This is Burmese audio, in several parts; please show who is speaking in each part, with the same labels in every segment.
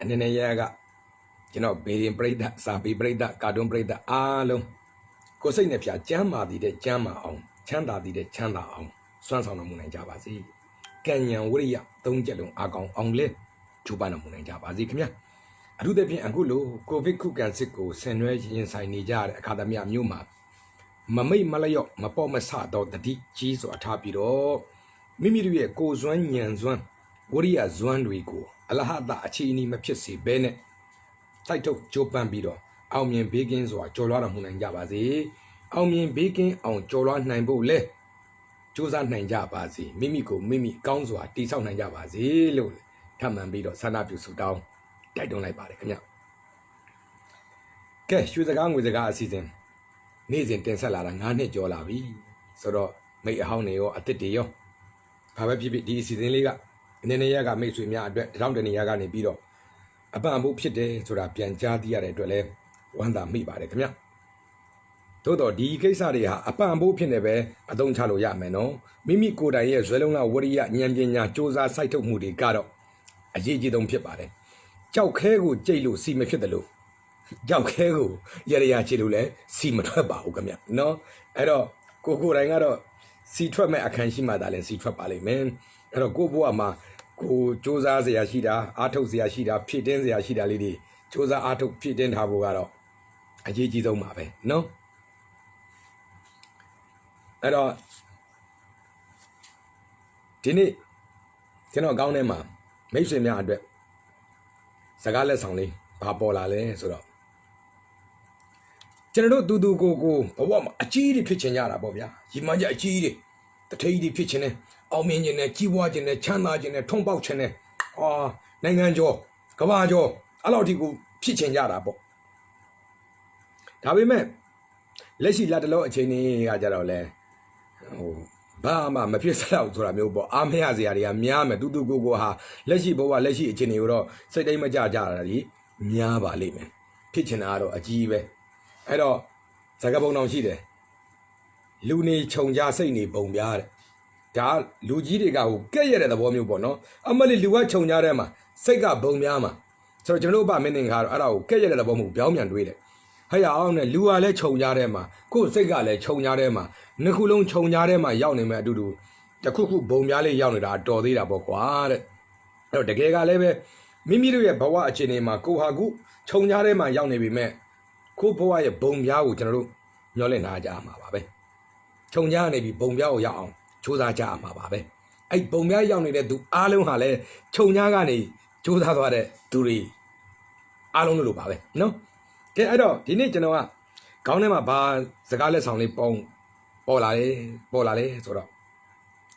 Speaker 1: အနေနဲ့ရကကျွန်တော်ဘေရင်ပရိသတ်စာပေပရိသတ်ကာတွန်းပရိသတ်အားလုံးကိုယ်စိတ်နဲ့ဖြာကျမ်းမာတည်တဲ့ကျမ်းမာအောင်ချမ်းသာတည်တဲ့ချမ်းသာအောင်စွမ်းဆောင်တော်မူနိုင်ကြပါစေကံဉဏ်ဝိရိယသုံးချက်လုံးအကောင်အောင်လဲကျူပန်းတော်မူနိုင်ကြပါစေခင်ဗျာအထူးသဖြင့်အခုလိုကိုဗစ်ခုခံစစ်ကိုဆင်နွှဲရင်ဆိုင်နေကြတဲ့အခါသမယမျိုးမှာမမိတ်မလျော့မပေါ့မဆတော့တတိကြီးစွာထားပြီးတော့မိမိတို့ရဲ့ကိုယ်စွမ်းညံစွမ်းဝရိယစွမ်းတွေကို အလဟတအခြေအနေမဖြစ်စေဘဲနဲ့စိုက်ထုတ်ကြိုးပမ်းပြီးတော့အောင်မြင်ဘေးကင်းစွာကြော်လွှားတော်မူနိုင်ကြပါစေအောင်မြင်ဘေးကင်းအောင်ကြော်လွှားနိုင်ဖို့လဲစူးစမ်းနိုင်ကြပါစေမိမိကိုမိမိကောင်းစွာတည်ဆောက်နိုင်ကြပါစေလို့ထပ်မံပြီးတော့ဆန္ဒပြုဆုတောင်းတိုက်တွန်းလိုက်ပါတယ်ခင်ဗျကဲရွှေစကားငွေစကားအစီအစဉ်နေ့စဉ်တင်ဆက်လာတာ9နှစ်ကျော်လာပြီဆိုတော့မိတ်အဟောင်းတွေရောအစ်စ်တွေရောဘာပဲဖြစ်ဖြစ်ဒီအစီအစဉ်လေးက အနေနဲ့ရကမိတ်ဆွေများအတွက်တောင်းတနေရကနေပြီးတော့အပံ့အဖို့ဖြစ်တယ်ဆိုတာပြန်ကြားသိရတဲ့အတွက်လဲဝမ်းသာမိပါတယ်ခင်ဗျသို့တော့ဒီကိစ္စတွေဟာအပံ့အဖို့ဖြစ်နေပဲအသုံးချလို့ရမယ်နော်မိမိကိုယ်တိုင်ရဲ့ဇွဲလုံးလာဝရိယဉာဏ်ပညာစ조사စိုက်ထုတ်မှုတွေကတော့အရေးကြီးဆုံးဖြစ်ပါတယ်ကြောက်ခဲကိုကြိတ်လို့စီမဖြစ်တယ်လို့ကြောက်ခဲကိုရရရချစ်လို့လဲစီမထွက်ပါဘူးခင်ဗျနော်အဲ့တော့ကိုကိုယ်တိုင်ကတော့ စီထွက်မဲ့အခန်းရှိမှသာလဲစီထွက်ပါလိမ့်မယ်အဲ့တော့ကိုဘဝမှာကိုစူးစမ်းစရာရှိတာအားထုတ်စရာရှိတာဖြည့်တင်းစရာရှိတာလေးတွေစူးစမ်းအားထုတ်ဖြည့်တင်းထားဖို့ကတော့အရေးကြီးဆုံးပါပဲနော်အဲ့တော့ဒီနေ့ကျွန်တော်ကောင်းထဲမှာမိတ်ဆွေများအတွက်စကားလက်ဆောင်လေးဘာပေါ်လာလဲဆိုတော့ ကျွန်တော်တို့တူတူကိုကိုဘဝမှာအကြီးကြီးဖြစ်ချင်ကြတာပေါ့ဗျာရီမန်းချက်အကြီးကြီးတထိပ်ကြီးဖြစ်ချင်တယ်အောင်မြင်ချင်တယ်ကြီးပွားချင်တယ်ချမ်းသာချင်တယ်ထုံပေါက်ချင်တယ်အာနိုင်ငံကျော်ကမ္ဘာကျော်အဲ့လောက်ဒီကိုဖြစ်ချင်ကြတာပေါ့ဒါပေမဲ့လက်ရှိလက်တလုံးအချိန်ကြီးကကြတော့လဲဟိုဘာမှမဖြစ်စတော့ဆိုတာမျိုးပေါ့အားမရစရာတွေကများမယ်တူတူကိုကိုဟာလက်ရှိဘဝလက်ရှိအချိန်တွေကိုတော့စိတ်တိုင်းမကြကြတာကြီးများပါလိမ့်မယ်ဖြစ်ချင်တာကတော့အကြီးပဲ အဲ့တော့ဇကပုံတော်ရှိတယ်လူနေခြုံကြစိတ်နေပုံပြားတဲ့ဒါလူကြီးတွေကဟိုကဲ့ရတဲ့သဘောမျိုးပေါ့နော်အမလီလူကခြုံကြတဲ့မှာစိတ်ကပုံပြားမှာဆိုတော့ကျွန်တော်တို့ဗမင်းနေကတော့အဲ့ဒါကိုကဲ့ရတဲ့သဘောမျိုးပြောင်းပြန်တွေးတယ်ဟဲ့ရအောင်နဲ့လူကလည်းခြုံကြတဲ့မှာကိုယ်စိတ်ကလည်းခြုံကြတဲ့မှာနှစ်ခုလုံးခြုံကြတဲ့မှာရောက်နေမဲ့အတူတူတစ်ခုခုပုံပြားလေးရောက်နေတာတော်သေးတာပေါ့ကွာတဲ့အဲ့တော့တကယ်ကလည်းပဲမိမိတို့ရဲ့ဘဝအခြေအနေမှာကိုဟာကုခြုံကြတဲ့မှာရောက်နေပြီမဲ့ ကိုယ့်ဘဝရဲ့ဘုံပြားကိုကျွန်တော်တို့ညှော်လင့်ထားကြရမှာပါပဲခြုံကြနေပြီဘုံပြားကိုရောက်အောင်စူးစမ်းကြရမှာပါပဲအဲ့ဘုံပြားရောက်နေတဲ့သူအားလုံးဟာလည်းခြုံညာကနေစူးစမ်းသွားတဲ့သူတွေအားလုံးလို့လို့ပါပဲနော်ကဲအဲ့တော့ဒီနေ့ကျွန်တော်ကခေါင်းထဲမှာဘာစကားလက်ဆောင်လေးပေါင်းပေါ်လာတယ်ပေါ်လာတယ်ဆိုတော့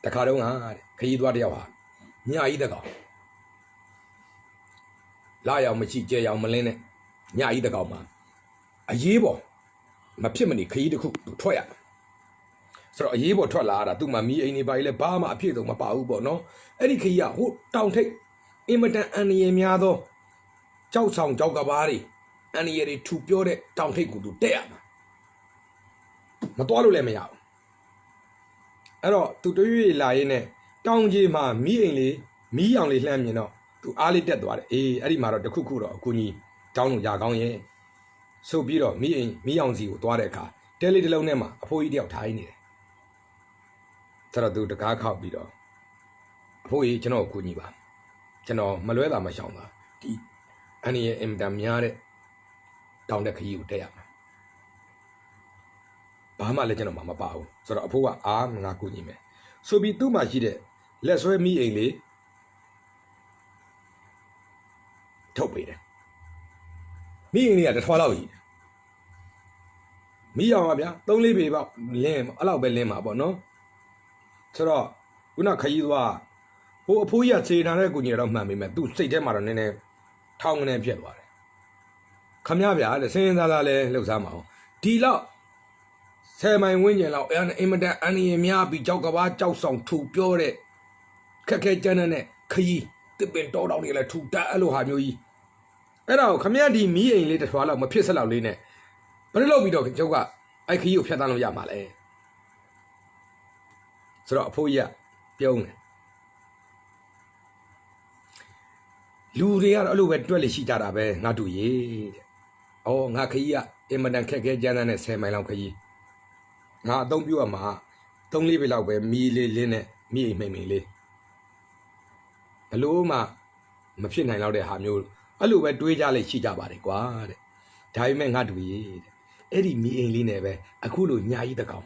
Speaker 1: တခါတုန်းကတဲ့ခရီးသွားတယောက်ဟာညကြီးတကောင်လာရောက်မရှိကြဲရောက်မလင်းနဲ့ညကြီးတကောင်မှာ အရေးပေါ်မဖြစ်မနေခရီးတစ်ခုသူထွက်ရမယ်ဆိုတော့အရေးပေါ်ထွက်လာတာသူ့မှာမီးအိမ်နေပါလေလဲဘာမှအပြည့်စုံမပါဘူးပေါ့နော်အဲ့ဒီခရီးကဟိုတောင်ထိပ်အင်မတန်အန်ရည်များသောကြောက်ဆောင်ကြောက်ကဘာတွေအန်ရည်တွေထူပြောတဲ့တောင်ထိပ်ကိုသူတက်ရမှာမတော်လို့လည်းမရဘူးအဲ့တော့သူတွေးရလာရင်းနဲ့တောင်ကြီးမှာမီးအိမ်လေးမီးရောင်လေးလှမ်းမြင်တော့သူအားလေးတက်သွားတယ်အေးအဲ့ဒီမှာတော့တခုခုတော့အကူကြီးတောင်းလို့ရကောင်းရဲ့ ဆိုပြီးတော့မိအိမ်မိအောင်စီကိုသွားတဲ့အခါတဲလေးတစ်လုံးထဲမှာအဖိုးကြီးတယောက်ထိုင်နေတယ်။ဆိုတော့သူတကားခောက်ပြီးတော့အဖိုးကြီးကျွန်တော်ကိုကူညီပါကျွန်တော်မလွဲတာမရှောင်တာဒီအန်ရဲ့အင်တန်များတဲ့တောင်းတဲ့ခရီးကိုတက်ရမှာဘာမှလည်းကျွန်တော်မမပါဘူးဆိုတော့အဖိုးကအာငါကူညီမယ်ဆိုပြီးသူ့မှာရှိတဲ့လက်ဆွဲမိအိမ်လေးထုတ်ပေးတယ် မိရင်လေးကတစ်ထွားလောက်ကြီးမိအောင်ပါဗျာ၃လေးပေပေါ့လင်းအဲ့လောက်ပဲလင်းမှာပေါ့နော်ဆိုတော့ခုနခရီးသွားဟိုအဖိုးကြီးကခြေထားတဲ့ကိုကြီးတော့မှန်ပေမဲ့သူ့စိတ်ထဲမှာတော့နည်းနည်းထောင်းကနေဖြစ်သွားတယ်ခမရဗျာတဲ့စင်းစင်းသားသားလဲလှုပ်ရှားမအောင်ဒီလောက်ဆယ်မိုင်ဝန်းကျင်လောက်အဲ့အင်မတန်အန်ရများပြီးကြောက်ကဘာကြောက်ဆောင်ထူပြောတဲ့ခက်ခဲကြမ်းတဲ့ခရီးတစ်ပင်တောတောင်တွေလည်းထူတက်အဲ့လိုဟာမျိုးကြီး အဲ့ဒါကိုခမရဒီမီးအိမ်လေးတစ်ထွားလောက်မဖြစ်စလောက်လေးနဲ့ဘယ်လိုလုပ်ပြီးတော့ကျုပ်ကအဲ့ခရီးကိုဖျက်ဆီးလို့ရမှာလဲဆိုတော့အဖိုးကြီးကပြုံးတယ်လူတွေကတော့အဲ့လိုပဲတွက်လေရှိကြတာပဲငါတို့ရေတဲ့။အော်ငါခကြီးကအင်မတန်ခက်ခဲကြမ်းတမ်းတဲ့10မိုင်လောက်ခကြီး။ငါအသုံးပြုရမှာ3လေးပဲလောက်ပဲမီးလေးလင်းနဲ့မီးအိမ်မိန်မိန်လေးဘလို့မှမဖြစ်နိုင်တော့တဲ့ဟာမျိုး အဲ့လိုပဲတွေးကြလေရှိကြပါတယ်ကွာတဲ့။ဒါပေမဲ့ငါတို့ရေတဲ့။အဲ့ဒီမီးအိမ်လေးနဲ့ပဲအခုလိုညာကြီးတကောင်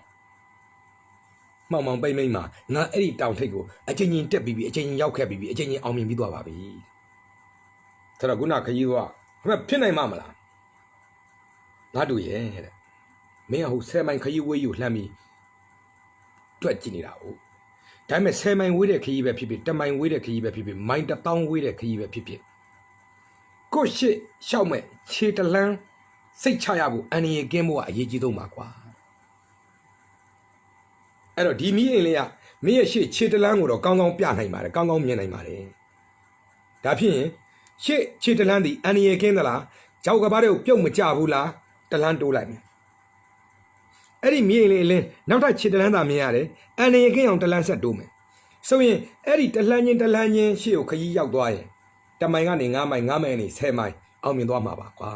Speaker 1: မှောင်မှောင်ပိမ့်မိမ့်မှာငါအဲ့ဒီတောင်ထိပ်ကိုအချင်းချင်းတက်ပြီးပြီးအချင်းချင်းရောက်ခဲ့ပြီးပြီးအချင်းချင်းအောင်မြင်ပြီးသွားပါပြီ။ဆိုတော့ခုနခကြီးကခမဖြစ်နိုင်မှာမလားငါတို့ရဲ့တဲ့မင်းကဟိုဆယ်မိုင်ခကြီးဝေးယူလှမ်းပြီးတွက်ကြည့်နေတာဟုတ်ဒါပေမဲ့ဆယ်မိုင်ဝေးတဲ့ခကြီးပဲဖြစ်ဖြစ်တမိုင်ဝေးတဲ့ခကြီးပဲဖြစ်ဖြစ်မိုင်တစ်တောင်းဝေးတဲ့ခကြီးပဲဖြစ်ဖြစ် ကိုရှစ်ရှောက်မဲ့ခြေတလန်းစိတ်ချရဖို့အန်ရကင်းဖို့ကအရေးကြီးဆုံးပါကွာအဲ့တော့ဒီမီးအိမ်လေးကမင်းရဲ့ရှေ့ခြေတလန်းကိုတော့ကောင်းကောင်းပြနိုင်ပါတယ်ကောင်းကောင်းမြင်နိုင်ပါတယ်ဒါဖြစ်ရင်ရှေ့ခြေတလန်းဒီအန်ရယ်ကင်းသလားကြောက်ကဘာတွေကိုပြုတ်မကြဘူးလားတလန်းတိုးလိုက်မယ်အဲ့ဒီမီးအိမ်လေးအလင်းနောက်ထပ်ခြေတလန်းသာမြင်ရတယ်အန်ရယ်ကင်းအောင်တလန်းဆက်တိုးမယ်ဆိုရင်အဲ့ဒီတလန်းချင်းတလန်းချင်းရှေ့ကိုခရီးရောက်သွားရင် တမိုင်ကနေ9မိုင်9မိုင်ကနေ10မိုင်အောင်မြင်သွားမှာပါကွာ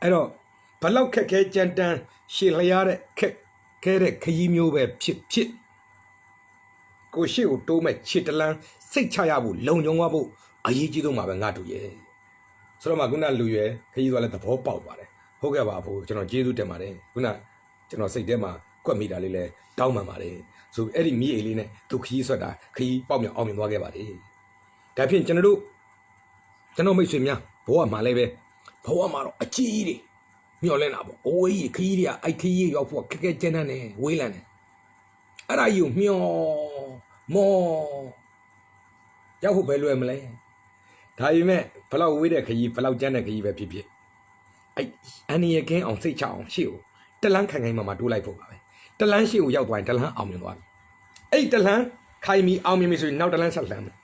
Speaker 1: အဲ့တော့ဘလောက်ခက်ခဲကြမ်းတမ်းရှေ့လျားတဲ့ခက်ခဲတဲ့ခရီးမျိုးပဲဖြစ်ဖြစ်ကိုရှိကိုတိုးမဲ့ခြေတလန်းစိတ်ချရဖို့လုံခြုံသွားဖို့အရေးကြီးဆုံးပါပဲငါတို့ရဲ့ဆိုတော့မှခုနလူရွယ်ခကြီးသွားလဲသဘောပေါက်ပါတယ်ဟုတ်ကဲ့ပါဘို့ကျွန်တော်ကျေးဇူးတင်ပါတယ်ခုနကျွန်တော်စိတ်ထဲမှာကွက်မိတာလေးလဲတောင်းပန်ပါတယ်ဆိုပြီးအဲ့ဒီမိအိလေးနဲ့သူခကြီးဆွတ်တာခကြီးပေါက်မြောက်အောင်မြင်သွားခဲ့ပါတယ်ဒါဖြင့်ကျွန်တော်တို့ ကျွန်တော်မိတ်ဆွေများဘဝမှာလည်းပဲဘဝမှာတော့အကြီးကြီးမျောလင်းတာပေါ့အိုးကြီးခကြီးတွေကအဲ့ခကြီးရောက်ဖို့ခက်ခဲကျန်းတန်းနေဝေးလန်းနေအဲ့ဒါကြီးကိုမျောမောရောက်ဖို့ပဲလွယ်မလဲဒါပေမဲ့ဘလောက်ဝေးတဲ့ခကြီးဘလောက်ကျန်းတဲ့ခကြီးပဲဖြစ်ဖြစ်အဲ့အန်နီယကင်းအောင်စိတ်ချအောင်ရှေ့ကိုတလန်းခိုင်ခိုင်မာမာတိုးလိုက်ဖို့ပါပဲတလန်းရှေ့ကိုရောက်သွားရင်တလန်းအောင်မြင်သွားပြီအဲ့ဒီတလန်းခိုင်မီအောင်မြင်ပြီဆိုရင်နောက်တလန်းဆက်လှမ်းမယ်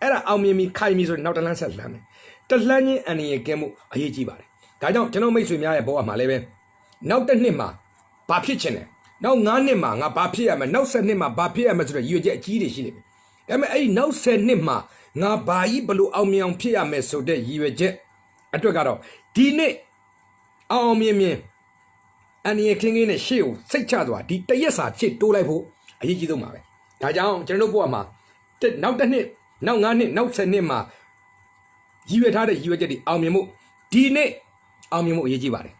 Speaker 1: အဲ့ဒါအောင်မြင်ပြီခိုင်မီဆိုရင်နောက်တလန်းဆက်လှမ်းမယ်တလန်းချင်းအန်နီယကင်းမှုအရေးကြီးပါတယ်ဒါကြောင့်ကျွန်တော်မိတ်ဆွေများရဲ့ဘဝမှာလည်းပဲနောက်တစ်နှစ်မှာဘာဖြစ်ချင်လဲနောက်9နှစ်မှာငါဘာဖြစ်ရမလဲနောက်10နှစ်မှာဘာဖြစ်ရမလဲဆိုတော့ရည်ရွယ်ချက်အကြီးတွေရှိနေပြီဒါပေမဲ့အဲ့ဒီနောက်10နှစ်မှာငါဘာကြီးဘလို့အောင်မြင်အောင်ဖြစ်ရမယ်ဆိုတဲ့ရည်ရွယ်ချက်အတွက်ကတော့ဒီနေ့အောင်အောင်မြင်မြင်အန်ရခင်းခင်းနဲ့ရှေ့ကိုစိတ်ချသွားဒီတရက်စာဖြစ်တိုးလိုက်ဖို့အရေးကြီးဆုံးပါပဲဒါကြောင့်ကျွန်တော်တို့ဘဝမှာတစ်နောက်တစ်နှစ် နောက်9နှစ်နောက်10နှစ်မှာရည်ရွယ်ထားတဲ့ရည်ရွယ်ချက်တွေအောင်မြင်မှုဒီနေ့အောင်မြင်မှုအရေးကြီးပါတယ်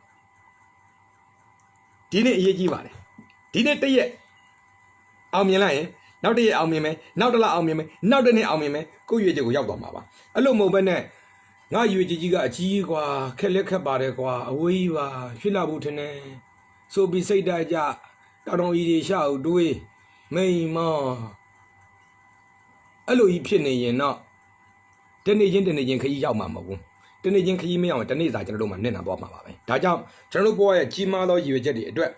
Speaker 1: ဒီနေ့အရေးကြီးပါတယ်ဒီနေ့တစ်ရက်အောင်မြင်လိုက်ရင်နောက်တစ်ရက်အောင်မြင်မယ်နောက်တစ်လအောင်မြင်မယ်နောက်တစ်နေ့အောင်မြင်မယ်ကိုယ့်ရွေချက်ကိုရောက်သွားမှာပါအဲ့လိုမဟုတ်ဘဲနဲ့ငါရွေချက်ကြီးကအကြီးကွာခက်လက်ခက်ပါတယ်ကွာအဝေးကြီးပါဖြစ်လာဖို့ထင်တယ်ဆိုပြီးစိတ်ဓာတ်ကြတောင်တော်ကြီးတွေရှာဦးတွေးမိန်မ အဲ့လိုကြီးဖြစ်နေရင်တော့တနေ့ချင်းတနေ့ချင်းခရီးရောက်မှာမဟုတ်ဘူးတနေ့ချင်းခရီးမရောက်ရင်တနေ့စာကျွန်တော်တို့မှနစ်နာသွားမှာပါပဲဒါကြောင့်ကျွန်တော်တို့ဘဝရဲ့ကြီးမားသောရည်ရွယ်ချက်တွေအတွက်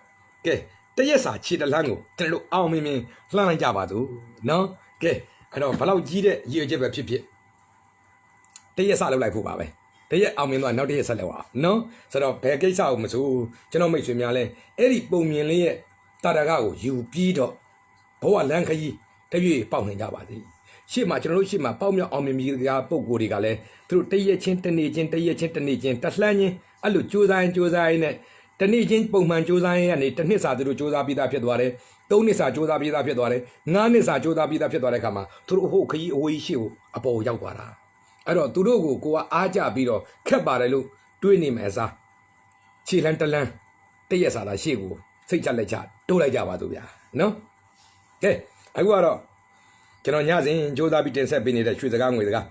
Speaker 1: ကဲတရက်စာခြေတလန်းကိုကျွန်တော်တို့အောင်မြင်မြင်လှမ်းလိုက်ကြပါစို့နော်ကဲအဲ့တော့ဘလောက်ကြီးတဲ့ရည်ရွယ်ချက်ပဲဖြစ်ဖြစ်တရက်စာလောက်လိုက်ဖို့ပါပဲတရက်အောင်မြင်သွားနောက်တရက်ဆက်လောက်အောင်နော်ဆိုတော့ဘယ်ကိစ္စကိုမဆိုကျွန်တော်မိတ်ဆွေများလဲအဲ့ဒီပုံမြင်လေးရဲ့တာတကကိုယူပြီးတော့ဘဝလမ်းခရီးတရွေ့ပေါက်နေကြပါစေ ရှေ့မှာကျွန်တော်တို့ရှေ့မှာပေါက်မြောက်အောင်မြင်ပြီးကြပုံကိုယ်တွေကလည်းသူတို့တရက်ချင်းတနေ့ချင်းတရက်ချင်းတနေ့ချင်းတလှမ်းချင်းအဲ့လိုကြိုးစားရင်ကြိုးစားရင်းနဲ့တနေ့ချင်းပုံမှန်ကြိုးစားရင်းကနေတစ်နှစ်စာသူတို့ကြိုးစားပြီးသားဖြစ်သွားတယ်သုံးနှစ်စာကြိုးစားပြီးသားဖြစ်သွားတယ်ငါးနှစ်စာကြိုးစားပြီးသားဖြစ်သွားတဲ့အခါမှာသူတို့ဟိုခကြီးအဝေးရှေ့ကိုအပေါ်ရောက်သွားတာအဲ့တော့သူတို့ကိုကိုကအားကြပြီးတော့ခက်ပါတယ်လို့တွေးနေမယ်အစားခြေလန်းတလန်းတရက်စာသာရှေ့ကိုစိတ်ချလက်ချတိုးလိုက်ကြပါသူဗျာနော်ကဲအခုကတော့ ကျွန်တော်ညစဉ်စ조사ပြီးတင်ဆက်ပေးနေတဲ့ရွှေစကားငွေစကား